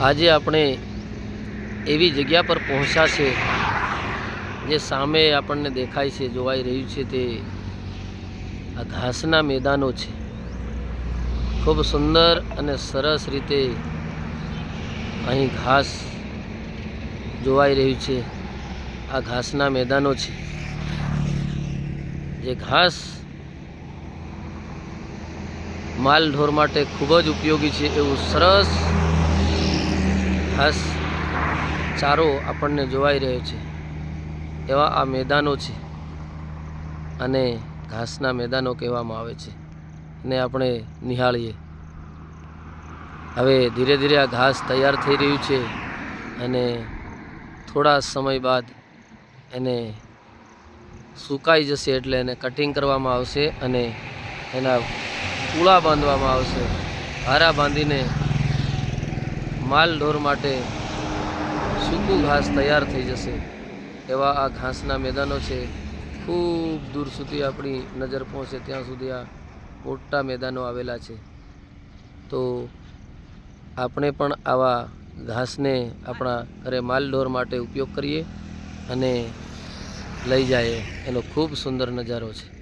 આજે આપણે એવી જગ્યા પર પહોંચ્યા છે જે સામે આપણને દેખાય છે, જોવાઈ રહ્યું છે તે આ ઘાસના મેદાનો છે. ખૂબ સુંદર અને સરસ રીતે અહીં ઘાસ જોવાઈ રહ્યું છે. આ ઘાસના મેદાનો છે. જે ઘાસ માલ ઢોર માટે ખૂબ જ ઉપયોગી છે, એવું સરસ ઘાસ ચારો આપણને જોવાઈ રહ્યો છે. એવા આ મેદાનો છે અને ઘાસના મેદાનો કહેવામાં આવે છે. ને આપણે નિહાળીએ. હવે ધીરે ધીરે આ ઘાસ તૈયાર થઈ રહ્યું છે અને થોડા સમય બાદ એને સુકાઈ જશે એટલે એને કટિંગ કરવામાં આવશે અને એના પૂળા બાંધવામાં આવશે. હારા બાંધીને માલ ઢોર માટે સૂકું ઘાસ તૈયાર થઈ જશે. એવા આ ઘાસના મેદાનો છે. ખૂબ દૂર સુધી આપણી નજર પહોંચે ત્યાં સુધી આ મોટા મેદાનો આવેલા છે. તો આપણે પણ આવા ઘાસને આપણા ઘરે માલ ઢોર માટે ઉપયોગ કરીએ અને લઈ જાય એનો ખૂબ સુંદર નજારો છે.